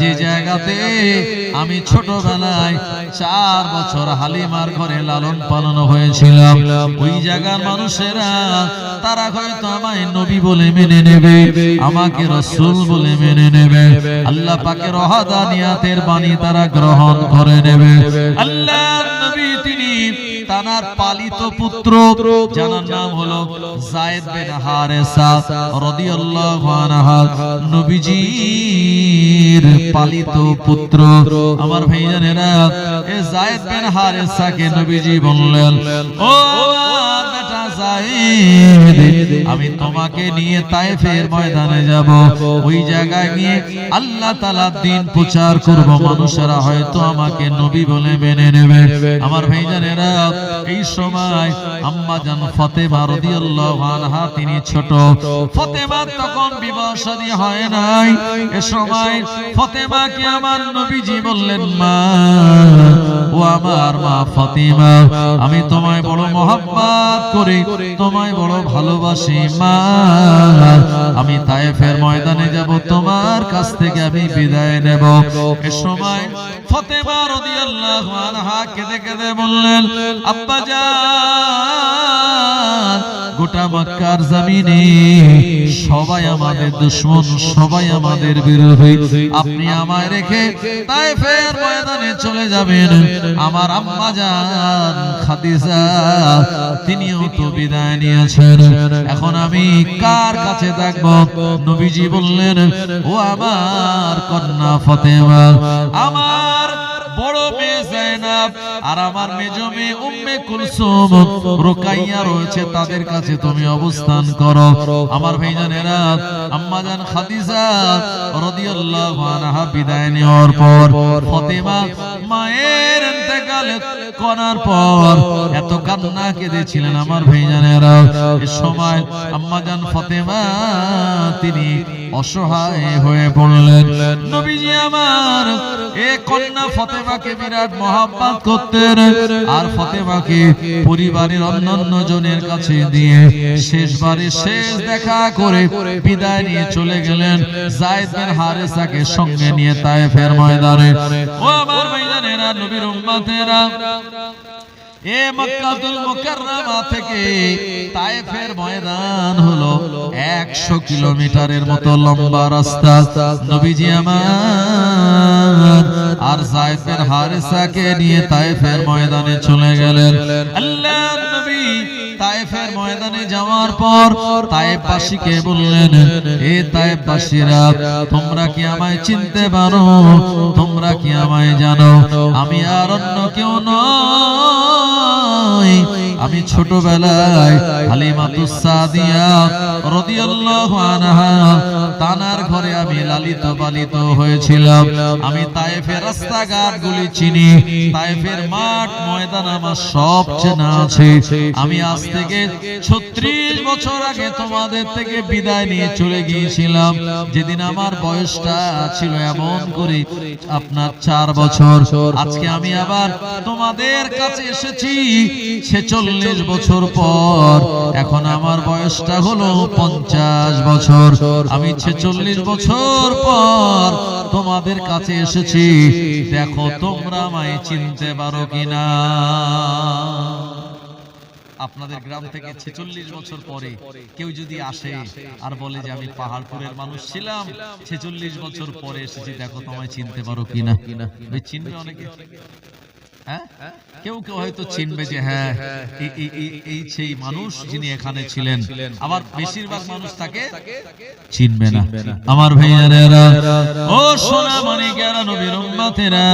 যে জায়গাতে আমি ছোটবেলায় চার বছর হালিমার ঘরে লালন পালন হয়েছিলাম। ওই জায়গার মানুষেরা তারা হয়তো আমায় নবী বলে মেনে নেবে আমাকে রসুল বলে মেনে নেবে। আল্লাহ পাকের রহাদানিয়াতের বাণী তারা গ্রহণ করে নেবে। আল্লাহ নবী তিনি তানার পালিত পুত্র যার নাম হলো জায়েদ বিন হারেসা রাদিয়াল্লাহু আনহু। নবীজির পালিত পুত্র। আমার ভাইজানেরা, এ জায়েদ বিন হারেসাকে নবীজি বললেন, ও আমি তোমাকে নিয়ে তায়েফের ময়দানে যাব। ওই জায়গায় গিয়ে আল্লাহ তাআলা দিন প্রচার করব। মানুষেরা হয়তো আমাকে নবী বলে মেনে নেবে। আমার ভাইজানেরা এই সময় আম্মা জান ফাতেমা রাদিয়াল্লাহু আনহা, তিনি ছোট। ফাতেমা তখন শাদী হয় নাই। এ সময় ফাতেমাকে আমার নবীজি বললেন, মা আমার মা ফাতিমা, আমি তোমায় বড় মোহাম্মত করি, তোমায় বড় ভালোবাসি মা। আমি তায়েফের ময়দানে যাব, তোমার কাছ থেকে আমি বিদায় নেব। এ সময় ফাতেমা রাদিয়াল্লাহু আনহা কেঁদে কেঁদে বললেন, আব্বা জান গোটা মক্কার জমিনে সবাই আমাদের দুশ্মন, সবাই আমাদের বিরোধী। আপনি আমায় রেখে তায়েফের ময়দানে চলে যাবেন। আমার আম্মা জান খাদিজা, তিনিও তো বিদায় নিয়েছেন। এখন আমি কার কাছে থাকব? নবীজি বললেন, ও আমার কন্যা ফতেমা। আমার আর আমার মেজো উম্মে কুলসুম, রুকাইয়া রয়েছে তাদের কাছে, তুমি অবস্থান করো। আমার ভাইজানেরা, আম্মা জান খাদিজা রাদিয়াল্লাহু আনহা বিদায় নেওয়ার পর ফাতেমা মায়ের ইন্তেকাল করার পর এত কান্না কেঁদেছিলেন আমার ভাইজানেরা সময় আম্মা জান ফাতেমা তিনি অসহায় হয়ে পড়লেন। নবীজি আমার এ কন্যা ফতেমাকে বিরাট মহাব্বত করতেন। আর ফতেমাকে পরিবারের অন্যান্য জনের কাছে দিয়ে শেষবারে শেষ দেখা করে বিদায় নিয়ে চলে গেলেন জায়েদ হারেসাকে সঙ্গে নিয়ে তায়েফের ময়দানে। ও আমার ময়দানেরা নবীর উম্মতেরা তায়েফের ময়দান হলো 100 কিলোমিটারের মতো লম্বা রাস্তা। আর যায়েদ হারেসাকে নিয়ে তায়েফের ময়দানে চলে গেলেন। তায়েফের ময়দানে যাওয়ার পর তাইবাসীকে বললেন, এ তাইবাসীরা তোমরা কি আমায় চিনতে পারো? তোমরা কি আমায় জানো? আমি আর অন্য কেউ নয় আমি ছোটবেলায় হালিমাতুস সাদিয়া রাদিয়াল্লাহু আনহা তানার ঘরে আমি লালিত পালিত হয়েছিলাম। আমি তায়েফের রাস্তাঘাটগুলি চিনি, তায়েফের মাঠ, ময়দান আমার সব চেনা আছে। আমি আজ থেকে 36 বছর আগে তোমাদের থেকে বিদায় নিয়ে চলে গিয়েছিলাম। যেদিন আমার বয়সটা ছিল এমন করে আপনার চার বছর। আজকে আমি আবার তোমাদের কাছে এসেছি। ছেচল্লিশ বছর পর এখন আমার বয়সটা হলো পঞ্চাশ বছর। আমি ছেচল্লিশ বছর পর তোমাদের কাছে এসেছি। দেখো তোমরা আমায় চিনতে পারো কিনা। আপনাদের গ্রাম থেকে ছেচল্লিশ বছর পরে কেউ যদি আসে আর বলে যে আমি পাহাড়পুরের মানুষ ছিলাম ছেচল্লিশ বছর পরে এসেছি দেখো তোমায় চিনতে পারো কিনা। ওই চিনবে অনেকে? কেউ কেউ হয়তো চিনবে যে হ্যাঁ এই- সেই মানুষ যিনি এখানে ছিলেন। আবার বেশিরভাগ মানুষ তাকে চিনবে না। আমার ভাইয়ারা ও সোনা মানিকেরা নবীর উম্মতেরা।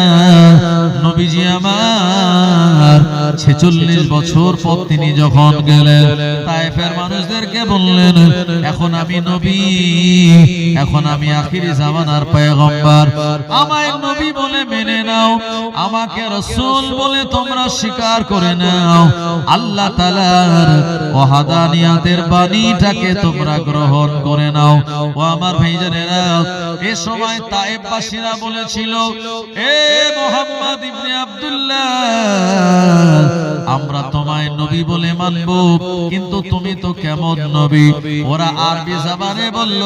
নবীজি আমার ছেচল্লিশ বছর পর তিনি যখন গেলেন তাইফের মানুষদেরকে বললেন এখন আমি নবী এখন আমি আখিরি জামানার পয়গম্বর। আমায় নবী বলে মেনে নাও আমাকে রসুল বলে তোমরা স্বীকার করে নাও। আল্লাহ তালার ওহাদানিয়াতের বাণীটাকে তোমরা গ্রহণ করে নাও। ও আমার ভাইজানেরা, এ সময় তায়েববাসীরা বলেছিল, এ মোহাম্মদ ইবনে আব্দুল্লাহ, আমরা তোমায় নবী বলে মানব, কিন্তু তুমি তো কেমন নবী? ওরা আরবি জাবানে বলল,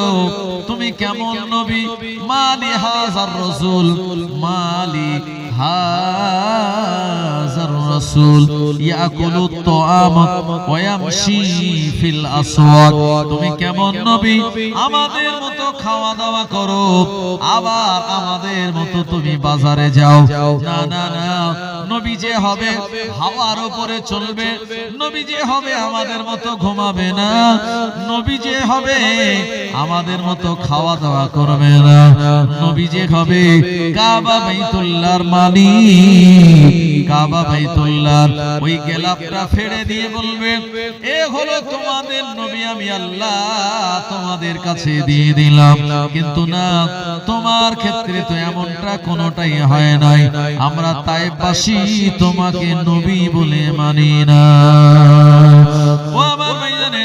তুমি কেমন নবী? মালি হাজার রসুল, মালি হাজার রসুল ইয়াকুলু তাআম ওয়া ইয়ামশি ফিল আসওয়াক তুমি কেমন নবী? আমাদের মতো খাওয়া দাওয়া করো। আবার আমাদের মতো তুমি বাজারে যাও। না না না নবী যে হবে হাওয়ার উপরে চলবে। নবী যে হবে আমাদের মতো ঘুমাবে না। নবী যে হবে আমাদের মতো খাওয়া দাওয়া করবে না। নবী যে হবে কাবা বাইতুল্লাহর মানি। কাবা বাইতুল্লাহ। ওই গেলাপটা ফেড়ে দিয়ে বলবে এ হলো তোমাদের নবী আমি আল্লাহ তোমাদের কাছে দিয়ে দিলাম। কিন্তু না তোমার ক্ষেত্রে তো এমনটা কোনোটাই হয় নাই। আমরা তাই তাইবাসী তোমাকে নবী বলে মানি না। ও আমার নবী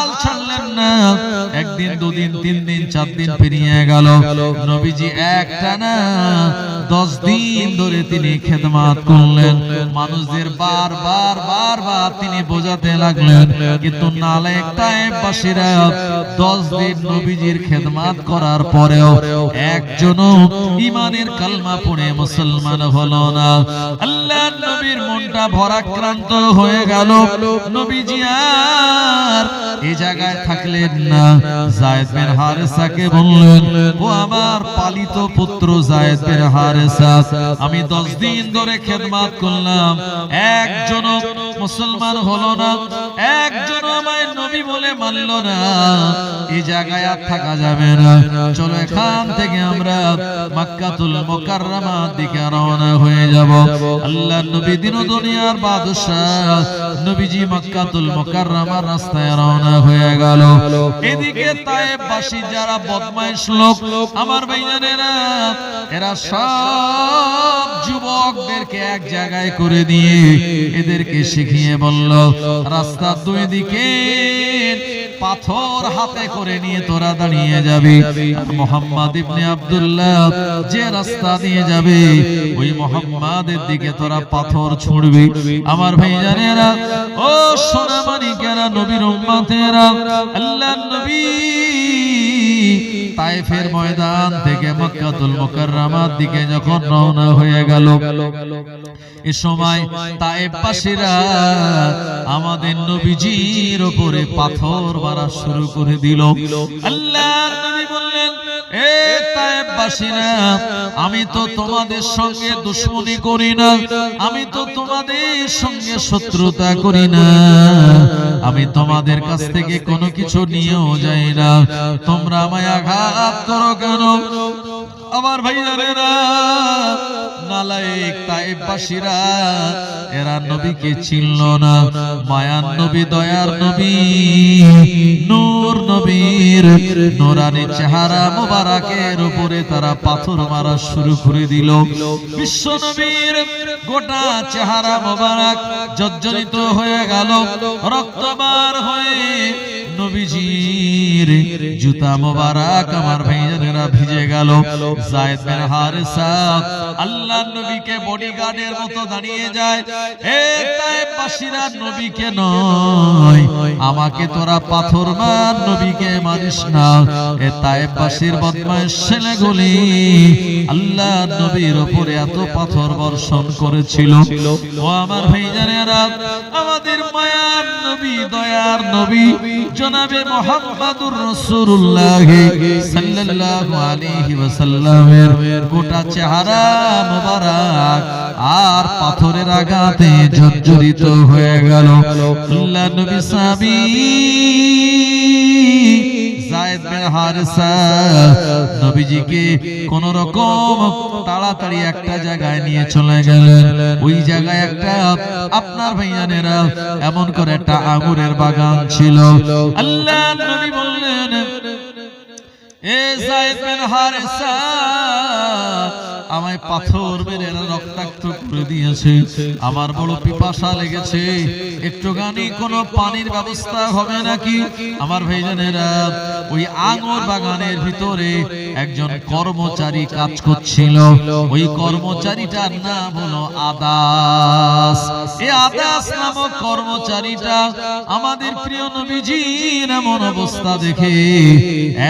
হাল ছাড়লেন না। একদিন দুদিন তিন দিন চার দিন পেরিয়ে গেল। নবীজি একটা না দশ দিন ধরে তিনি খেদমাত করলেন। মানুষদের বার বার বার বারবার তিনি বোঝাতে লাগলেন। কিন্তু নালেক তাইবাসীরা দশ দিন নবীজির খেদমাত করার পরেও একজনও ইমানের কালমা পড়ে মুসলমান হলো না। আল্লাহ নবীর মনটা ভরাক্রান্ত হয়ে গেল। নবীজি আর এই জায়গায় থাকলেন না। জায়েদ বিন হারেসাকে বললেন ও আমার পালিত পুত্র জায়েদ বিন হারেসা। আমি 10 দিন ধরে খেদমত করলাম। একজন মুসলমান হলো না। একজন আমায় নবী বলে মানলো না। এই জায়গায় আর থাকা যাবে না। চলো এখান থেকে আমরা মক্কাতুল মুকাররমার দিকে রওনা হয়ে যাব। আল্লাহ নবী দিন দুনিয়ার বাদশাহ। নবীজি মক্কাতুল মুকাররমার রাস্তায় রওনা হয়ে গেল। এদিকে তায়েববাসী যারা বদমাইশ লোক আমার ভাইজানেরা এরা সব যুবকদেরকে এক জায়গায় করে দিয়ে এদেরকে শিখিয়ে বলল রাস্তার দুই দিকে পাথর হাতে করে নিয়ে তোরা দাঁড়িয়ে যাবে। মোহাম্মদ ইবনে আব্দুল্লাহ যে রাস্তা দিয়ে যাবে, ওই মোহাম্মদের দিকে তোরা পাথর ছুঁড়বি। আমার ভাই জানেরা ও সোনা মানিকেরা নবীর উম্মতেরা আল্লাহ নবী তাইফের ময়দান থেকে মক্কাতুল মুকাররমার দিকে যখন রওনা হয়ে গেল এ সময় তাইফবাসীরা আমাদের নবীজির উপরে পাথর মারা শুরু করে দিল। আল্লাহ নবী বললেন এ তাইফবাসীরা আমি তো তোমাদের সঙ্গে দুশ্মনী করি না। আমি তো তোমাদের সঙ্গে শত্রুতা করি না। আমি তোমাদের কাছ থেকে কোনো কিছু নিয়েও যাই না। তোমরা আমায় আঘাত করো কেন? আমার ভাইয়ারেরা নালায়েক তাইবাসীরা, এরা নবীকে চিনল না। মায়ান নবী, দয়ার নবী, নূর নবীর নোরানি চেহারা মোবারকের উপরে তারা পাথর মারা শুরু করে দিল। বিশ্ব নবীর গোটা চেহারা মোবারক জর্জরিত হয়ে গেল রক্তবার হয়ে নবীজির জুতা মোবারক আমার ভাইজানেরা ভিজে গেল। জায়েদ বিন হারেসা আল্লাহর নবীকে বডিগার্ডের মতো দাঁড়িয়ে যায়। এ তায়েববাসীরা নবীকে নয়, আমাকে তোরা পাথর মার নবীকে মারিস না। এ তায়েববাসীর বদমাইশ ছেলেগুলি আল্লাহ নবীর উপরে এত পাথর বর্ষণ করেছিল। ও আমার ভাইজানেরা, আমাদের মায়ার নবী, দয়ার নবী জনাবে মোহাম্মদুর রাসূলুল্লাহ সাল্লাল্লাহু আলাইহি ওয়াসাল্লামের গোটা চেহারা মোবারক। আর পাথরের আঘাতে জর্জরিত হয়ে গেল। আল্লাহ নবী সাহাবী জায়েদ বিন হারিসা নবীজিকে কোন রকম তাড়াতাড়ি একটা জায়গায় নিয়ে চলে গেলেন। ওই জায়গায় একটা আপনার ভাইয়ানেরা এমন করে একটা আঙুরের বাগান ছিল। আল্লাহ নবী বললেন এ জায়েদ বিন হারিসা আমায় পাথর মেরে রক্তাক্ত করে দিয়েছে। আমার বড় পিপাসা লেগেছে। একটুখানি কোনো পানির ব্যবস্থা হবে নাকি? আমার ভাইজানেরা, ওই আঙুর বাগানের ভিতরে একজন কর্মচারী কাজ করছিল। ওই কর্মচারীটার নাম হলো আদাস। এই আদাস নামক কর্মচারীটা আমাদের প্রিয় নবীজির এমন অবস্থা দেখে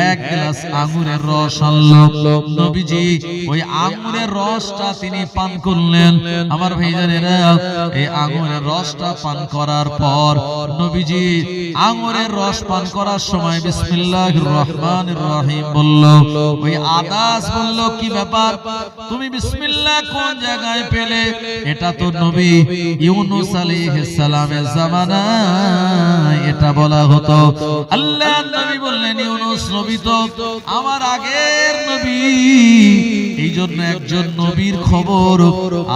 এক গ্লাস আঙুরের রস আনলো। নবীজি, ওই আঙুরের রসটা তিনি পান করলেন। আমার ভাইজানেরা এই আঙুরের রসটা পান করার পর নবীজি আঙুরের রস পান করার সময় বিসমিল্লাহির রহমানির রহিম বলল ওই আদাস বলল কি ব্যাপার? তুমি বিসমিল্লাহ কোন জায়গায় পেলে? এটা তো নবী ইউনুস আলাইহিস সালামের জামানায় এটা বলা হতো। আল্লাহ নবী বললেন ইউনুস নবী তো আমার আগের নবী। এই জন্য একজন নবীর খবর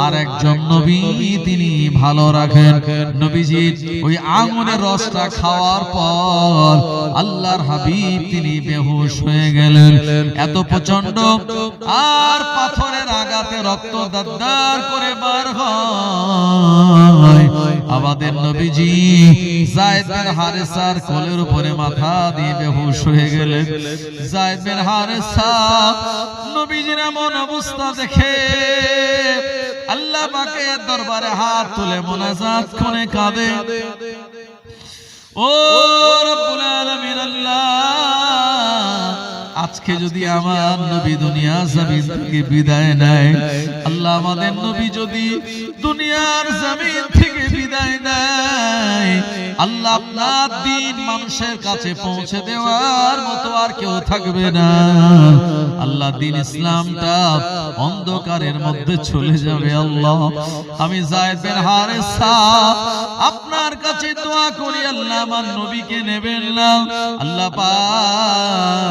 আর একজন নবী তিনি ভালো রাখেন। নবীজি ওই আঙুরের রসটা খাওয়ার পর আল্লাহর হাবিব তিনি বেহুশ হয়ে গেলেন। এত প্রচণ্ড আর পাথরের আঘাতে রক্ত দাদ্দার করে বার হয়। আমাদের নবীজি জায়েদ বিন হারেসার কোলের উপরে মাথা দিয়ে বেহুশ হয়ে গেলেন। জায়েদ বিন হারেসা নবীজির এমন অবস্থা দেখে আল্লাহ পাকে দরবারে হাত তুলে মোনাজাত করে কাঁদে। ও রব্বুল আলামিন আল্লাহ। আজকে যদি আমার নবী দুনিয়া জমিন থেকে বিদায় নেয়, আল্লাহ আমাদের নবী যদি দুনিয়ার জমিন থেকে বিদায় নেয়, আল্লাহ আপনার দিন মানুষের কাছে পৌঁছে দেওয়ার মতো আর কেউ থাকবে না। আল্লাহ দিন ইসলামটা অন্ধকারের মধ্যে চলে যাবে, আল্লাহ। আমি জায়েদ বিন হারেসা, আপনার কাছে দোয়া করি, আল্লাহ আমার নবীকে নেবেন না। আল্লাহ পাক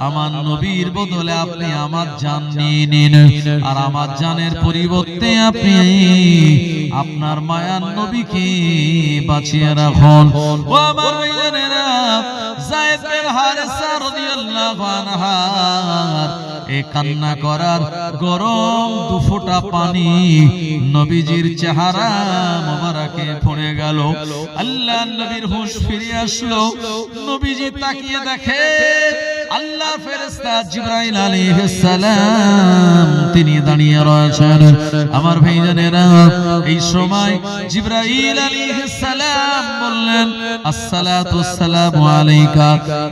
আমার নবীর বদলে আপনি আমার জান নিয়ে নিন। আর আমার জানের পরিবর্তে আপনি আপনার মায়ার নবীকে বাঁচিয়ে রাখুন। ও আমার জায়েদ বিন হারেসা রাদিয়াল্লাহু আনহার এ কান্না করার গরম দুফোঁটা পানি। নবীজির চেহারা মোবারকে পড়ে গেল। আল্লাহ নবীর হুঁশ ফিরে আসলো। নবীজি তাকিয়ে দেখে আল্লাহ ফেরেশতা জিবরাইল আলাইহিস সালাম তিনি দাঁড়িয়ে রয়েছেন। আমার ভাইজানেরা, এই সময় জিবরাইল আলাইহিস সালাম বললেন, আসসালাতু আসসালামু আলাইকা,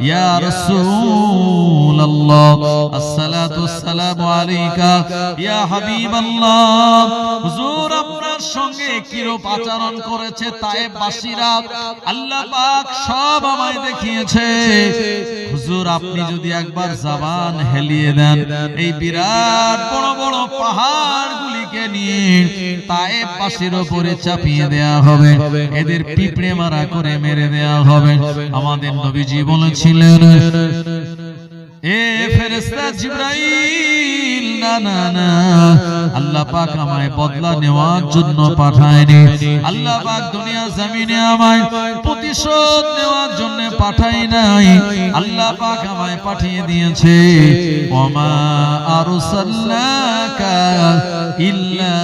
ইয়া আপনার সঙ্গে করেছে আল্লাহ সব আমায় দেখিয়েছে। আপনি যদি একবার জবান হেলিয়ে দেন, এই বিরাট বড় বড় পাহাড়গুলিকে নিয়ে তায়েববাসীর উপরে চাপিয়ে দেয়া হবে। এদের পিঁপড়ে মারা করে মেরে দেয়া হবে। আমাদের নবীজি বলেছিলেন এ ফেরেশতা জিবরাইল না না না। আল্লাহ পাক আমায় বদলা নেওয়ার জন্য পাঠায়নি। আল্লাহ পাক দুনিয়া জমিনে আমায় প্রতিশোধ নেওয়ার জন্য পাঠাই নাই আল্লাহ পাক আমায় পাঠিয়ে দিয়েছে। ওমা আরসালনাকা ইল্লা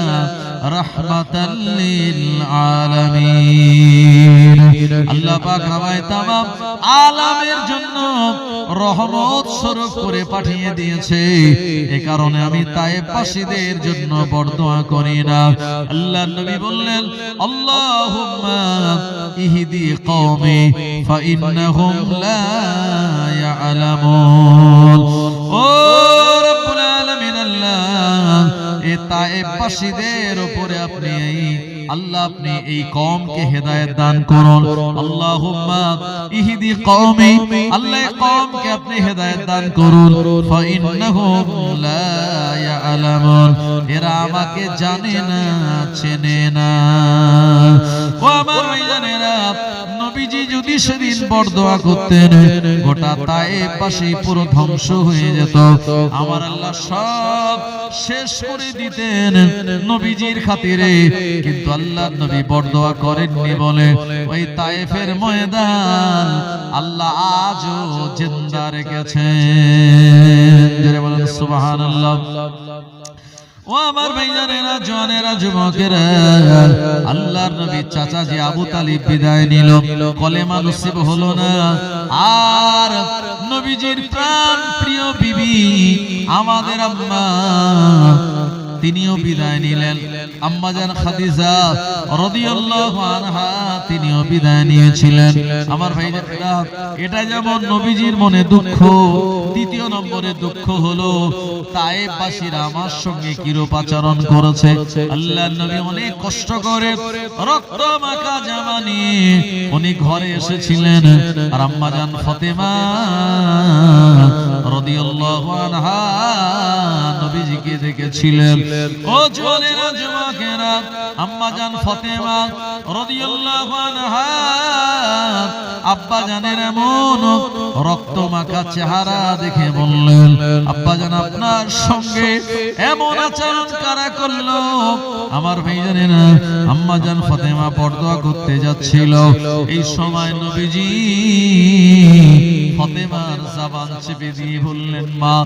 আল্লাহ রহমত স্বরূপ করে পাঠিয়ে দিয়েছে। এ কারণে আমি তায়েববাসীদের জন্য বরদোয়া করি না। বললেন, আল্লাহুম্মা ইহদি কওমি ফাইন্নাহুম লা তায়েববাসীদের উপরে আপনি এই আল্লাহ আপনি এই কওমকে হেদায়েত দান করুন। আল্লাহুম্মা ইহদি কওমি। আল্লাহ কওমকে আপনি হেদায়েত দান করুন। ফাইন্নাহুম লা ইয়ালামুন। এরা আমাকে জানে না চেনে না। ও আমার ভাইজানেরা নবীজি যদি সেদিন বরদোয়া করতেন, গোটা তায়েব পাশে পুরো ধ্বংস হয়ে যেত। আমার আল্লাহ সব শেষ করে দিতেন নবীজির খাতিরে। কিন্তু আল্লাহ নবী বরদোয়া করেননি বলে ওই তায়েফের ময়দান আল্লাহ আজও জিন্দা রেখেছেন। সুবহানাল্লাহ। ও আমার ভাইজানেরা জনেরা যুবকেরা, আল্লাহর নবী চাচা যে আবু তালিব বিদায় নিল। কলেমা নসিব হলো না। আর নবীজির প্রাণ প্রিয় বিবি, আমাদের আম্মা তিনিও বিদায় নিলেন। আম্মাজান খাদিজা রাদিয়াল্লাহু আনহা তিনিও বিদায় নিয়েছিলেন। আমার ভাইজানেরা এটা যেমন নবীজির মনে দুঃখ, দ্বিতীয় নম্বরে দুঃখ হলো, তায়েববাসীরা আমার সঙ্গে কিরূপাচরণ করেছে? আল্লাহর নবী অনেক কষ্ট করে রক্ত মাখা জামা নিয়ে উনি ঘরে এসেছিলেন। আর আম্মাজান ফতেমা রাদিয়াল্লাহু আনহা নবীজিকে দেখেছিলেন। ও জান আব্বা জানের এমন রক্ত মাখা চেহারা দেখে বললেন, আব্বা জান, আপনার সঙ্গে এমন আচরণ কারা করল? আমার ভাইজানেরা আম্মা জান ফতেমা পর্দা করতে যাচ্ছিল। এই সময় নবীজি ফতেমার জাবান চেপে দিয়ে বললেন, মা,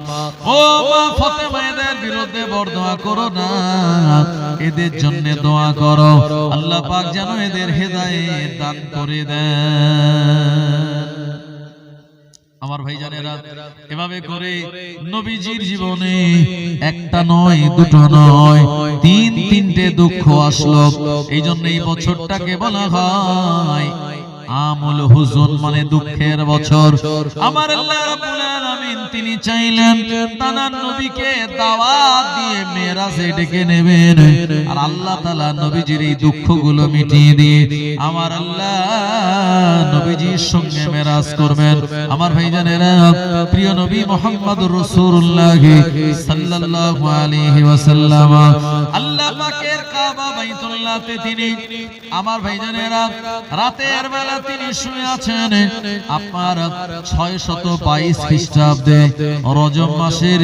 ও মা, ফতেমা এদের বিরুদ্ধে বরদোয়া করো না। এদের জন্য দোয়া করো। আল্লাহ পাক যেন এদের হেদায়েত দান করে দেন। আমার ভাইজানেরা, এভাবে করে নবীজির জীবনে একটা নয়, দুটো নয়, তিন, তিনটে দুঃখ আসলো। এই জন্য এই বছরটাকে বলা হয় আমুল হুজুন মানে দুঃখের বছর। আমার আল্লাহ রাব্বুল আলামিন তিনি চাইলেন তানার নবীকে দাওয়াত দিয়ে মেরাজে ডেকে নেবেন। আর আল্লাহ তাআলা নবীজির এই দুঃখগুলো মিটিয়ে দিয়ে আমার আল্লাহ নবীজির সঙ্গে মেরাজ করবেন। আমার ভাইজানেরা, প্রিয় নবী মুহাম্মদুর রাসূলুল্লাহ সাল্লাল্লাহু আলাইহি ওয়াসাল্লাম, আল্লাহ পাকের কাবা বাইতুল্লাহতে তিনি আমার ভাইজানেরা, রাতের বেলা আপনার 622 খ্রিস্টাব্দে মাসের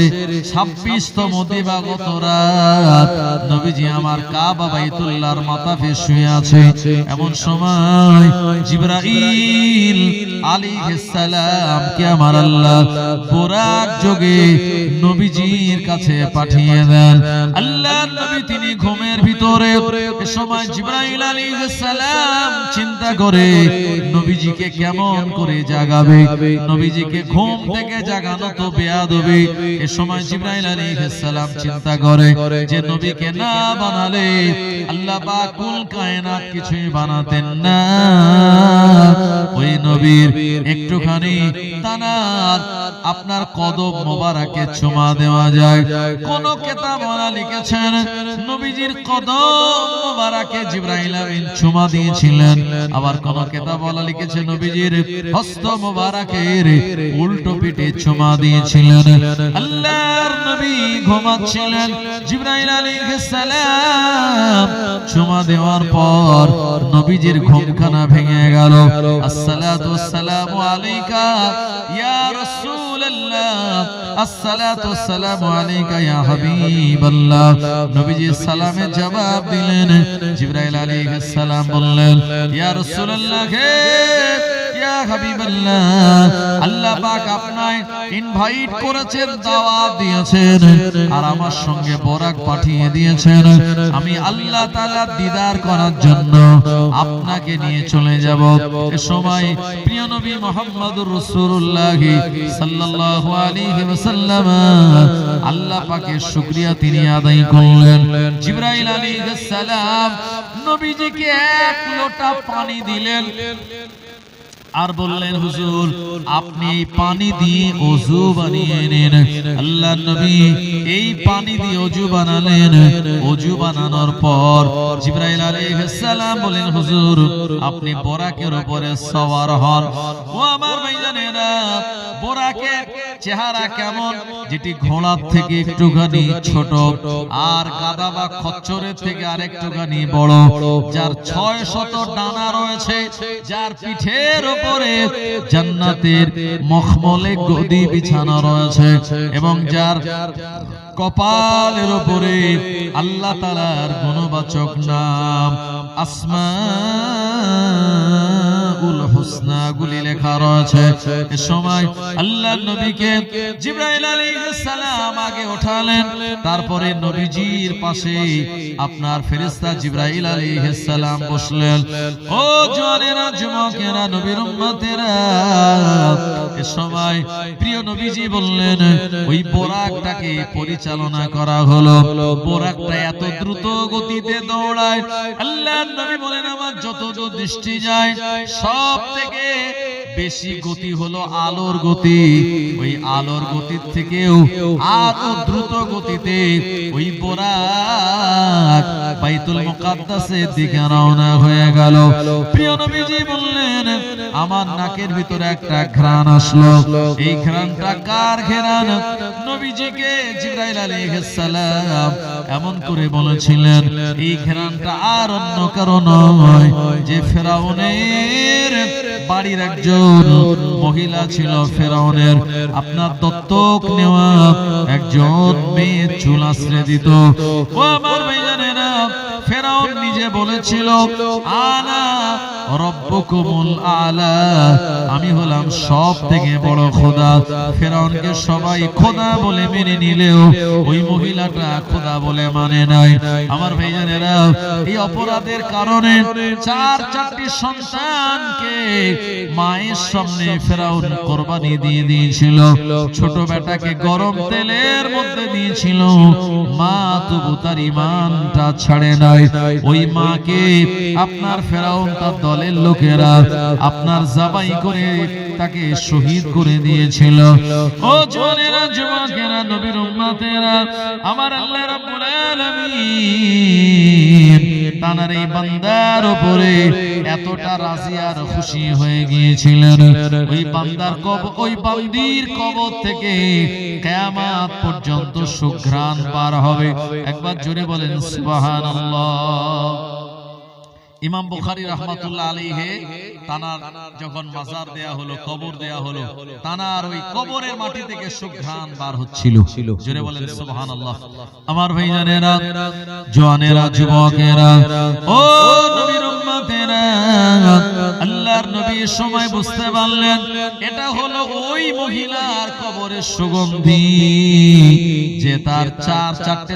26 তম দিবাগত রাত নবীজি আমার শুয়ে আছে। এমন সময় জিবরাইল আলাইহিস সালাম কে আমার আল্লাহ বোরাক যোগে নবীজির কাছে পাঠিয়ে দেন। আল্লাহর নবী তিনি ঘুমের ভিতরে সময় জিবরাইল আলাইহিস সালাম চিন্তা করে নবীজিকে কেমন করে জাগাবে? নবীজিকে ঘুম থেকে জাগানো তো বেয়াদবি। এ সময় জিবরাইল আলাইহিস সালাম চিন্তা করে যে নবীকে না বানালে আল্লাহ পাক কুল কায়নাত কিছুই বানাতেন না। ওই নবীর একটুখানি তানার আপনার কদম মোবারকে চুমা দেওয়া যায়। কোন কেতাবরা লিখেছেন নবীজির কদম মোবারকে জিবরাইল আমিন চুমা দিয়েছিলেন। আবার কোন কেতাবলা লিখেছে নবীজির হস্ত মোবারকের উল্টো পিঠে চুমা দিয়েছিলেন। আল্লাহর নবী ঘুমাচ্ছিলেন। জিবরাইল আলাইহিস সালাম চুমা দেওয়ার পর নবীজির ঘুমখানা ভেঙে গেল। আসসালাতু ওয়াসসালামু আলাইকা। ইয়া রাসূলুল্লাহ। আসসালাতু ওয়াসসালামু আলাইকা ইয়া হাবিবাল্লাহ নবীজি সালামের জবাব দিলেন জিবরাইল আলাইহিস সালাম বললেন ইয়া রাসূলুল্লাহ হে আমি আল্লাহ তাআলা দিদার করার জন্য আপনাকে নিয়ে চলে যাব। এ সময় প্রিয় নবী মুহাম্মদুর রাসূলুল্লাহ সাল্লাল্লাহু আলাইহি আল্লাহ পাকের শুকরিয়া তিনি আদায় করলেন। জিবরাইল আলাইহিস সালাম নবীজিকে এক লোটা পানি দিলেন। আর বললেন, হুজুর, আপনি পানি দিয়ে অজু বানিয়ে নেন। আল্লাহ নবী এই পানি দিয়ে অজু বানালেন। অজু বানানোর পর জিব্রাইল আলাইহিস সালাম বলেন হুজুর, আপনি বরাকের উপরে সওয়ার হন। ও আমার ভাইজানেরা, বোরাকের চেহারা কেমন? যেটি ঘোড়ার থেকে একটুখানি ছোট আর গাদা বা খচ্চরের থেকে আরেকটুখানি বড়, যার ছয় শত ডানা রয়েছে, যার পিঠের উপরে জান্নাতের মখমলে গদি বিছানো রয়েছে এবং যার কপালের উপরে আল্লাহ তালার গুণবাচক নাম আসমা আসমাউল হুসনা গুলি লেখা রয়েছে। এ সময় আল্লাহ নবীকে জিব্রাইল আলাইহিস সালাম আগে ওঠালেন, তারপরে নবীজির পাশে আপনার ফেরেশতা জিব্রাইল আলাইহিস সালাম বসলেন। ও জওয়ানেরা যুবকেরা, নবীর উম্মতেরা, এ সময় প্রিয় নবীজি বললেন, ওই বোরাকটাকে পরিচালনা করা হলো। বোরাকটা এত দ্রুত গতিতে দৌড়ায়। আল্লাহর নবী বলেন, আমার যত দৃষ্টি যায়, সব থেকে বেশি গতি হলো আলোর গতি। ওই আলোর গতির থেকেও আরও দ্রুত গতিতে ওই বোরাক বাইতুল মুকাদ্দাসের দিকে রওনা হয়ে গেল। প্রিয় নবীজি বললেন আমার নাকের ভিতরে একটা ঘ্রাণ আসলো। এই ঘ্রাণটা কার ঘ্রাণ? নবীজিকে জিব্রাইল আলাইহিস সালাম এমন করে বলেছিলেন এই ঘ্রাণটা আর অন্য কারণ নয় যে ফেরাউনের বাড়ির একজন মহিলা ছিল ফেরাউনের। আপনার দত্তক নেওয়া একজন মেয়ে চুল আশ্রয় দিত। ও আমার ফেরাউন নিজে বলেছিল, আনা রব্বকুমুল আলা। আমি হলাম সব থেকে বড় খোদা। ফেরাউনকে সবাই খোদা বলে মেনে নিলেও ওই মহিলাটা খোদা বলে মানে নাই। আমার ভাইজানেরা, এই অপরাধের কারণে চার চারটি সন্তানকে মায়ের সামনে ফেরাউন কোরবানি দিয়ে দিয়েছিল। ছোট বেটাকে গরম তেলের মধ্যে দিয়েছিল। মা তবু তার ইমানটা ছাড়ে নাই। ওই মাকে আপনার ফেরাউন তার দলের লোকেরা আপনার জাবাই করে তাকে শহীদ করে দিয়েছিল। ও জোয়ানেরা যুবকেরা নবীর উম্মতেরা আমার আল্লাহ রাব্বুল আলামিন। তানার এই বান্দার উপরে এতটা রাজি আর খুশি হয়ে গিয়েছিলেন। ওই বান্দার কব ওই বান্দির কবর থেকে কিয়ামত পর্যন্ত সুঘ্রাণ পার হবে। একবার জোরে বলেন সুবহানাল্লাহ। ইমাম বুখারী রাহমাতুল্লাহ আলাইহি তানার যখন মাজার দেয়া হলো কবর দেয়া হলো তানার ওই কবরের মাটি থেকে সুঘ্রাণ বার হচ্ছিল। জোরে বলেন সুবহানাল্লাহ। আমার ভাইজানেরা জওয়ানেরা যুবকেরা ও নবীর উম্মতেরা আল্লাহর নবী সময় বুঝতে পারলেন এটা হলো ওই মহিলার কবরের সুগন্ধি যে তার চার চারটে